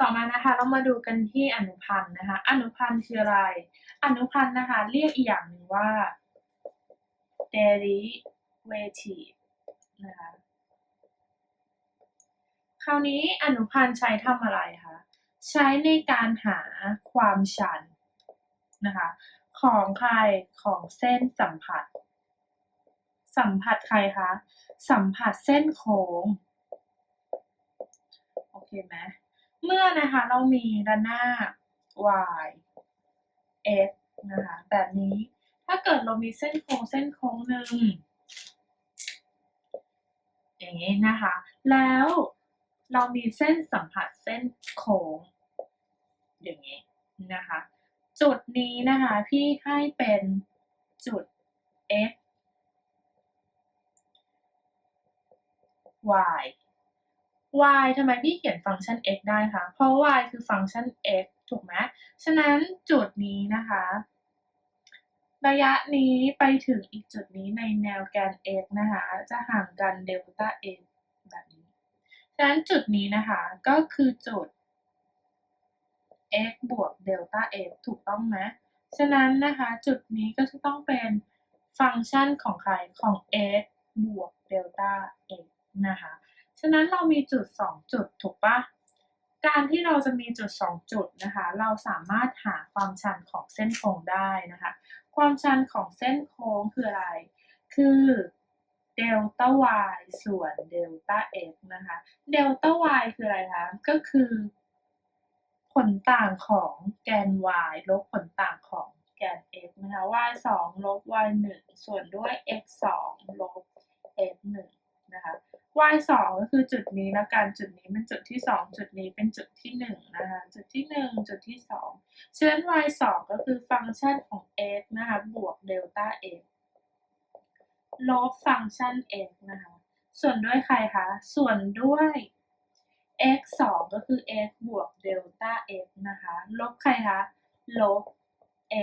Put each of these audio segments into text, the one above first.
ต่อมานะคะเรามาดูกันที่อนุพันธ์นะคะ อนุพันธ์คืออะไร อนุพันธ์นะคะ เรียกอีกอย่างหนึ่งว่า derivative นะคะคราวนี้อนุพันธ์ใช้ทำอะไรคะใช้ในการหาความชันนะคะของใครของเส้นสัมผัส สัมผัสใครคะสัมผัสเส้นโค้งโอเคไหม เมื่อนะคะเรามีระนาบ y x นะคะแบบนี้ถ้าเกิดเรามีเส้นโค้งเส้นโค้งหนึ่งอย่างนี้นะคะ แล้วเรามีเส้นสัมผัสเส้นโค้งอย่างนี้นะคะ จุดนี้นะคะพี่ให้เป็นจุด x y y ทำไมพี่เขียนฟังก์ชัน x ได้คะ เพราะ y คือฟังก์ชัน x ถูกไหมฉะนั้นจุดนี้นะคะ ระยะนี้ไปถึงอีกจุดนี้ในแนวแกน x นะคะ จะห่างกันเดลต้า x แบบนี้ ฉะนั้นจุดนี้นะคะก็คือจุด x บวกเดลต้า x ถูกต้องไหมฉะนั้นนะคะจุดนี้ก็จะต้องเป็นฟังก์ชันของใครของ x บวกเดลต้า x นะคะ ฉะนั้นเรามีจุด 2 จุดถูกปะการที่เราจะมีจุด 2 จุดนะคะ เราสามารถหาความชันของเส้นโค้งได้นะคะ ความชันของเส้นโค้งคืออะไร คือเดลต้า y ส่วนเดลต้า x นะคะ เดลต้า y คืออะไรคะ ก็คือผลต่างของแกน y ลบผลต่างของแกน x นะคะ y 2ลบ y 1ส่วนด้วย x 2ลบ x 1 นะคะ y 2ก็คือจุดนี้แล้วกันจุดนี้เป็นจุดที่2จุดนี้เป็นจุดที่1นะคะจุดที่1จุดที่2ฉะนั้น y 2ก็คือฟังก์ชันของ x นะคะบวกเดลต้า x ลบฟังก์ชัน x นะคะส่วนด้วยใครคะส่วนด้วย x 2 ก็คือ x บวกเดลต้า x นะคะ ลบใครคะ ลบ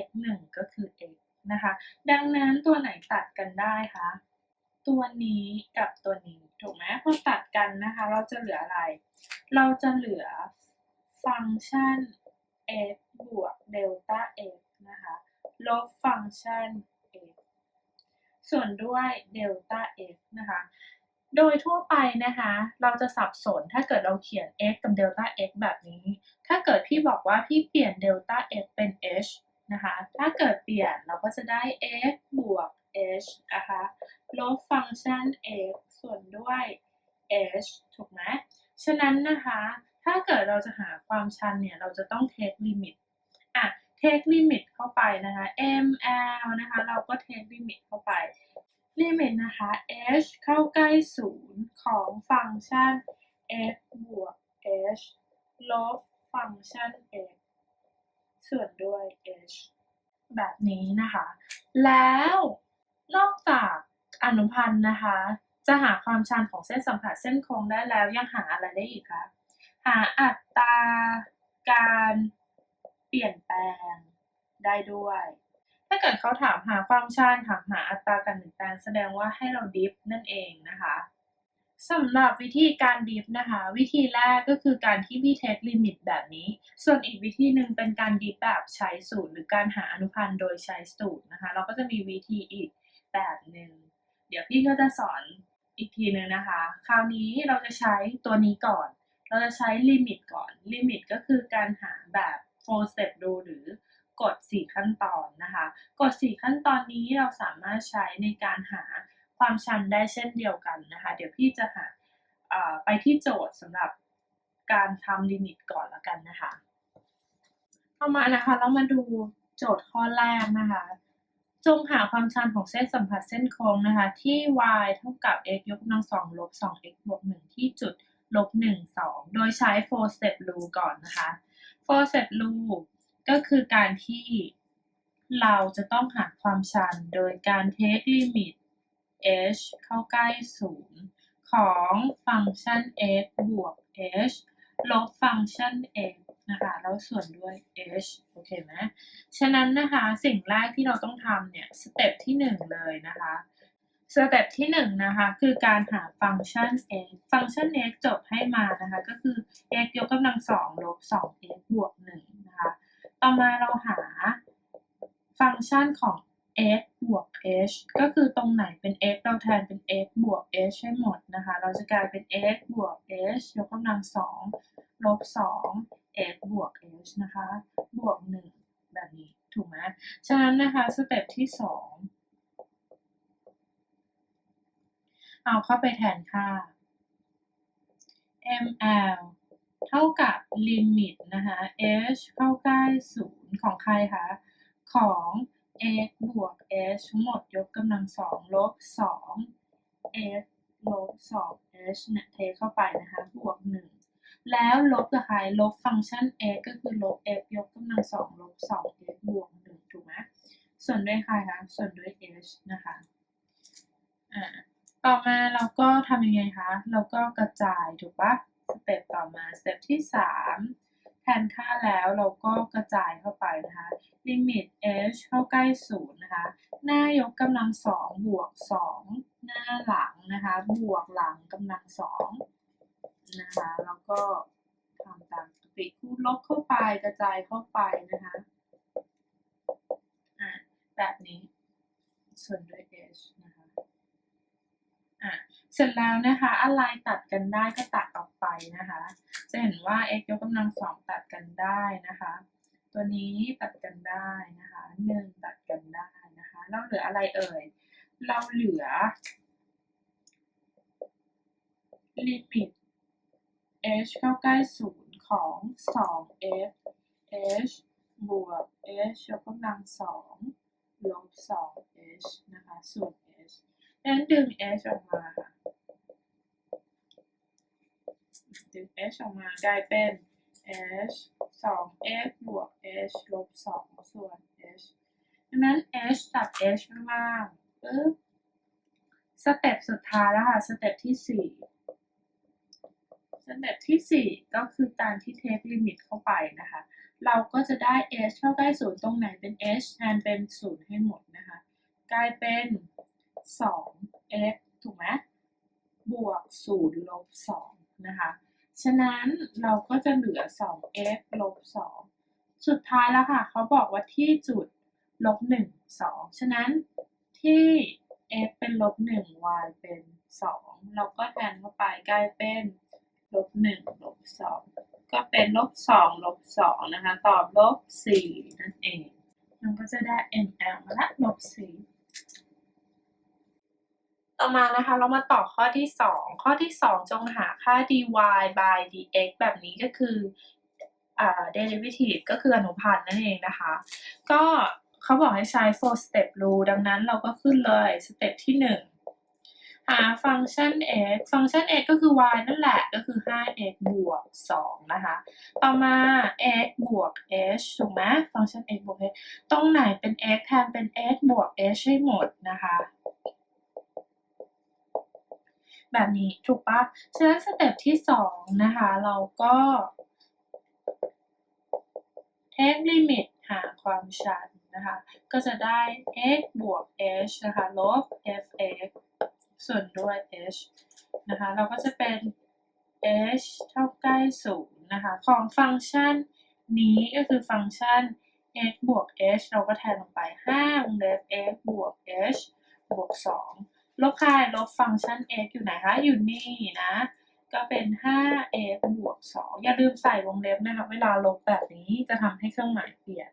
x 1 ก็คือ x นะคะ ดังนั้นตัวไหนตัดกันได้คะ ตัวนี้กับตัวนี้ถูกไหมพอตัดกันนะคะ เราจะเหลืออะไร เราจะเหลือฟังก์ชัน x บวกเดลต้า x นะคะ ลบฟังก์ชัน x ส่วนด้วยเดลต้า x นะคะ โดยทั่วไปนะคะ เราจะสับสนถ้าเกิดเราเขียน x กับเดลต้า x แบบนี้ ถ้าเกิดพี่บอกว่าพี่เปลี่ยนเดลต้า x เป็น h นะคะ ถ้าเกิดเปลี่ยนเราก็จะได้ x บวก h นะคะ ลบฟังก์ชัน x ส่วนด้วย h ถูกไหมฉะนั้นนะคะ ถ้าเกิดเราจะหาความชันเนี่ย เราจะต้อง take limit อะ take limit เข้าไปนะคะ ml นะคะ เราก็ take limit เข้าไป limit นะคะ h เข้าใกล้ศูนย์ของฟังก์ชัน x บวก h ลบฟังก์ชัน x ส่วนด้วย h แบบนี้นะคะ แล้วนอกจาก อนุพันธ์นะคะ จะหาความชันของเส้นสัมผัสเส้นโค้งได้แล้วยังหาอะไรได้อีกคะหาอัตราการเปลี่ยนแปลงได้ด้วย ถ้าเกิดเขาถามหาความชันถามหาอัตราการเปลี่ยนแปลงแสดงว่าให้เราดิฟนั่นเองนะคะสำหรับวิธีการดิฟนะคะ วิธีแรกก็คือการที่พี่เทคลิมิตแบบนี้ ส่วนอีกวิธีหนึ่งเป็นการดิฟแบบใช้สูตร หรือการหาอนุพันธ์โดยใช้สูตรนะคะ เราก็จะมีวิธีอีกแบบหนึ่ง เดี๋ยวพี่ก็จะสอนอีกทีนึงนะคะ คราวนี้เราจะใช้ตัวนี้ก่อน เราจะใช้ลิมิตก่อน ลิมิตก็คือการหาแบบ four step rule หรือกฎ4ขั้นตอนนะคะ กฎ4ขั้นตอนนี้เราสามารถใช้ในการหาความชันได้เช่นเดียวกันนะคะ เดี๋ยวพี่จะหาไปที่โจทย์สำหรับการทำลิมิตก่อนแล้วกันนะคะต่อมานะคะ เรามาดูโจทย์ข้อแรกนะคะ จงหาความชันของเส้นสัมผัสเส้นโค้งนะคะ ที่ y เท่ากับ x ยกกำลังสองลบ 2x บวก1ที่จุดลบ1 2 โดยใช้ four step rule ก่อนนะคะ four step rule ก็คือการที่เราจะต้องหาความชันโดยการ take limit h เข้าใกล้ 0 ของฟังก์ชัน x บวก h ลบฟังก์ชัน x นะคะแล้วส่วนด้วย h โอเคไหมฉะนั้นนะคะสิ่งแรกที่เราต้องทำเนี่ยสเต็ปที่ 1 เลยนะคะสเต็ปที่หนึ่งนะคะคือการหาฟังก์ชัน x ฟังก์ชัน x จดให้มานะคะก็คือ x ยกกำลังสองลบสอง x บวกหนึ่งนะคะต่อมาเราหาฟังก์ชันของ x บวก h ก็คือตรงไหนเป็น x เราแทนเป็น x บวก h ให้หมดนะคะ เราจะกลายเป็น x บวก h ยกกำลังสองลบสอง x บวก h นะคะ บวกหนึ่งแบบนี้ ถูกไหมฉะนั้นนะคะ สเต็ปที่สองเอาเข้าไปแทนค่า ml เท่ากับลิมิตนะคะ h เข้าใกล้ศูนย์ของใครคะ ของ x บวก h ทั้งหมดยกกำลังสองลบสอง x ลบสอง h เนี่ยเทเข้าไปนะคะ บวกหนึ่ง แล้วลบกับใครลบฟังก์ชัน x ก็คือลบ x ยกกำลังสองลบสอง x บวกหนึ่งถูกไหมส่วนด้วยใครคะส่วนด้วย h นะคะอ่าต่อมาเราก็ทำยังไงคะ เราก็กระจายถูกปะสเต็ปต่อมาสเต็ปที่ 3 แทนค่าแล้วเราก็กระจายเข้าไปนะคะลิมิต h เข้าใกล้ศูนย์นะคะ หน้ายกกำลังสองบวกสองหน้าหลังนะคะ บวกหลังกำลังสอง นะคะ แล้วก็ทำตามปกติคูณลบเข้าไปกระจายเข้าไปนะคะอ่าแบบนี้ส่วนด้วย h นะคะอะเสร็จแล้วนะคะอะไรตัดกันได้ก็ตัดออกไปนะคะ จะเห็นว่า x ยกกำลังสองตัดกันได้นะคะ ตัวนี้ตัดกันได้นะคะหนึ่งตัดกันได้นะคะเราเหลืออะไรเอ่ย เราเหลือลิมิต h เข้าใกล้ศูนย์ของสอง f h บวก h ยกกำลังสองลบสอง h นะคะส่วน h ดังนั้นดึง h ออกมาค่ะดึง h ออกมากลายเป็น h สอง f บวก h ลบสองส่วน h ดังนั้น h ตัด h ข้างล่างปึ๊บสเต็ปสุดท้ายแล้วค่ะ สเต็ปที่สี่ สเต็ปที่สี่ก็คือการที่เทคลิมิตเข้าไปนะคะ เราก็จะได้ h เข้าใกล้ศูนย์ตรงไหนเป็น h แทนเป็นศูนย์ให้หมดนะคะ กลายเป็น 2 x ถูกไหมบวก0ลบ2นะคะ ฉะนั้นเราก็จะเหลือ 2x ลบ2สุดท้ายแล้วค่ะ เขาบอกว่าที่จุดลบ1 2 ฉะนั้นที่ x เป็นลบ1 y เป็น 2 เราก็แทนเข้าไปกลายเป็น ลบ1ลบ2ก็เป็นลบ2ลบ2นะคะ ตอบลบ4นั่นเอง มันก็จะได้ ml มาละลบ4ต่อมานะคะเรามาต่อข้อที่ 2 ข้อที่ 2 จงหาค่า dy by dx แบบนี้ก็คืออ่า derivative ก็คืออนุพันธ์นั่นเองนะคะ ก็เขาบอกให้ใช้ four step rule ดังนั้นเราก็ขึ้นเลยสเต็ปที่ 1 หาฟังก์ชัน x ฟังก์ชัน x ก็คือ y นั่นแหละ ก็คือ 5x บวก 2 นะคะ ต่อมา x บวก h ถูกไหมฟังก์ชัน x บวก h ตรงไหนเป็น x แทนเป็น x บวก h ให้หมดนะคะ แบบนี้ถูกปะฉะนั้นสเต็ปที่สองนะคะ เราก็เทคลิมิตหาความชันนะคะ ก็จะได้ x บวก h นะคะ ลบ fx ส่วนด้วย h นะคะ เราก็จะเป็น h เท่าใกล้ศูนย์นะคะ ของฟังก์ชันนี้ก็คือฟังก์ชัน x บวก h เราก็แทนลงไป5วงเล็บ x บวก h บวก 2 ลบค่ายลบฟังก์ชัน x อยู่ไหนคะ อยู่นี่นะ ก็เป็น 5x บวก 2 อย่าลืมใส่วงเล็บนะคะ เวลาลบแบบนี้จะทำให้เครื่องหมายเปลี่ยน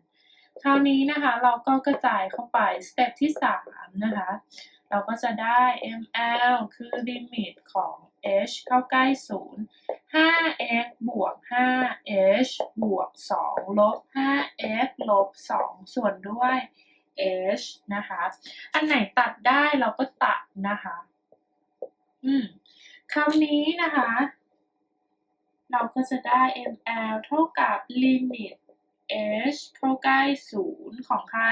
คราวนี้นะคะเราก็กระจายเข้าไป สเต็ปที่ 3 นะคะ เราก็จะได้ ml คือลิมิตของ h เข้าใกล้ 0 5x บวก 5h บวก 2 ลบ 5x ลบ 2 ส่วนด้วย h นะคะ อันไหนตัดได้เราก็ตัดนะคะ อืมคำนี้นะคะ เราก็จะได้ ml เท่ากับลิมิต h เข้าใกล้ 0 ของใคร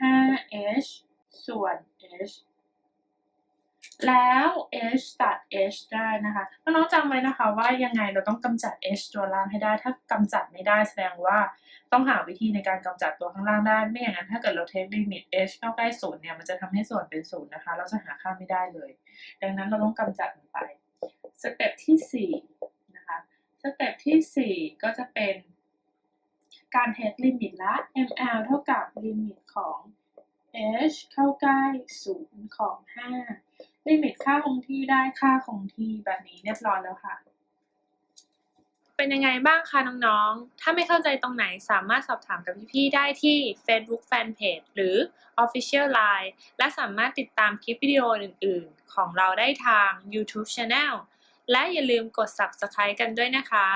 5h ส่วน h แล้ว h ตัด h ได้นะคะน้องๆจำไว้นะคะว่ายังไงเราต้องกำจัด h ตัวล่างให้ได้ ถ้ากำจัดไม่ได้แสดงว่าต้องหาวิธีในการกำจัดตัวข้างล่างได้ ไม่อย่างนั้นถ้าเกิดเราเทคลิมิต h เข้าใกล้ศูนย์เนี่ยมันจะทำให้ส่วนเป็นศูนย์นะคะ เราจะหาค่าไม่ได้เลย ดังนั้นเราต้องกำจัดมันไปสเต็ปที่สี่นะคะสเต็ปที่สี่ก็จะเป็นการเทสลิมิตละ ml เท่ากับลิมิตของ h เข้าใกล้ศูนย์ของ 5 ลิมิตค่าคงที่ได้ค่าคงที่แบบนี้เรียบร้อยแล้วค่ะ เป็นยังไงบ้างคะน้องๆ ถ้าไม่เข้าใจตรงไหนสามารถสอบถามกับพี่ๆ ได้ที่ Facebook Fanpage หรือ Official Line และสามารถติดตามคลิปวิดีโออื่นๆ ของเราได้ทาง YouTube Channel และอย่าลืมกด Subscribe กันด้วยนะคะ